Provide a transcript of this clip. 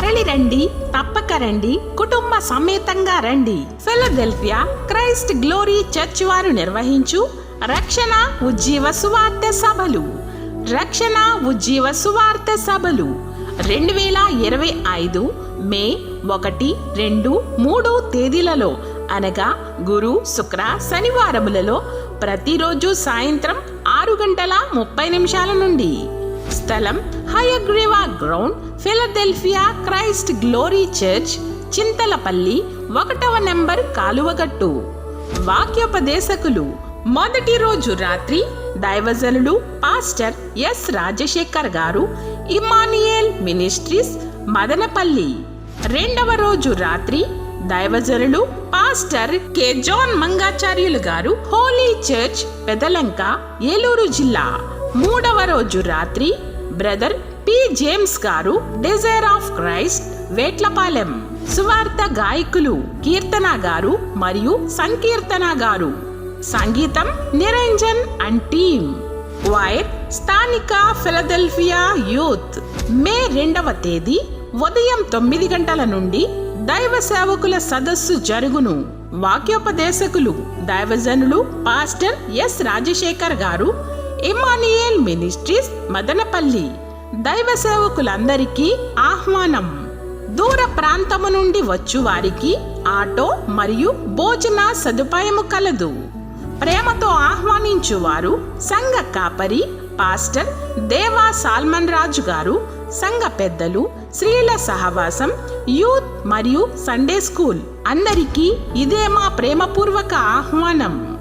తరలి రండి తప్పక రండి కుటుంబ సమేతంగా రండి. ఫిలదెల్ఫియా క్రైస్ట్ గ్లోరీ చర్చ్ వారు నిర్వహించు రక్షణ ఉజ్జీవ సువార్త సభలు. రక్షణ ఉజ్జీవ సువార్త సభలు. రెండు వేల ఇరవై ఐదు మే ఒకటి రెండు మూడు తేదీలలో అనగా గురు శుక్ర శనివారములలో ప్రతిరోజు సాయంత్రం ఆరు గంటల ముప్పై నిమిషాల నుండి. స్థలం Hayagriva ground Philadelphia Christ glory church Chintalapalli ఒకటవ నెంబర్ కాలువగట్టు. వాక్యోపదేశకులు మొదటి రోజు రాత్రి దైవజనుడు పాస్టర్ ఎస్ రాజశేఖర్ గారు ఇమానియేల్ మినిస్ట్రీస్ మదనపల్లి. రెండవ రోజు రాత్రి దైవజనులు పాస్టర్ కె. జాన్ మంగాచార్యులు గారు హోలీ చర్చ్ పెదలంక ఏలూరు జిల్లా. మూడవ రోజు రాత్రి బ్రదర్ పి జేమ్స్ గారు డిజైర్ ఆఫ్ క్రైస్ట్ వేట్లపాలెం. సువార్త గాయకులు కీర్తన గారు మరియు సంకీర్తన గారు. సంగీతం నిరంజన్ అండ్ టీమ్. వైర్ స్థానిక ఫిలదెల్ఫియా యూత్. మే రెండవ తేదీ ఉదయం తొమ్మిది గంటల నుండి దైవ సేవకుల సదస్సు జరుగును. వాక్యోపదేశకులు దైవజనులు పాస్టర్ ఎస్ రాజశేఖర్ గారు ఇమానియేల్ మినిస్ట్రీస్ మదనపల్లి. దైవ సేవకులందరికీ ఆహ్వానం. దూర ప్రాంతము నుండి వచ్చు వారికి ఆటో మరియు భోజన సదుపాయము కలదు. ప్రేమతో ఆహ్వానించువారు సంఘ కాపరి పాస్టర్ దేవా సాల్మన్ రాజు గారు సంఘ పెద్దలు స్త్రీల సహవాసం యూత్ మరియు సండే స్కూల్. అందరికీ ఇదే మా ప్రేమపూర్వక ఆహ్వానం.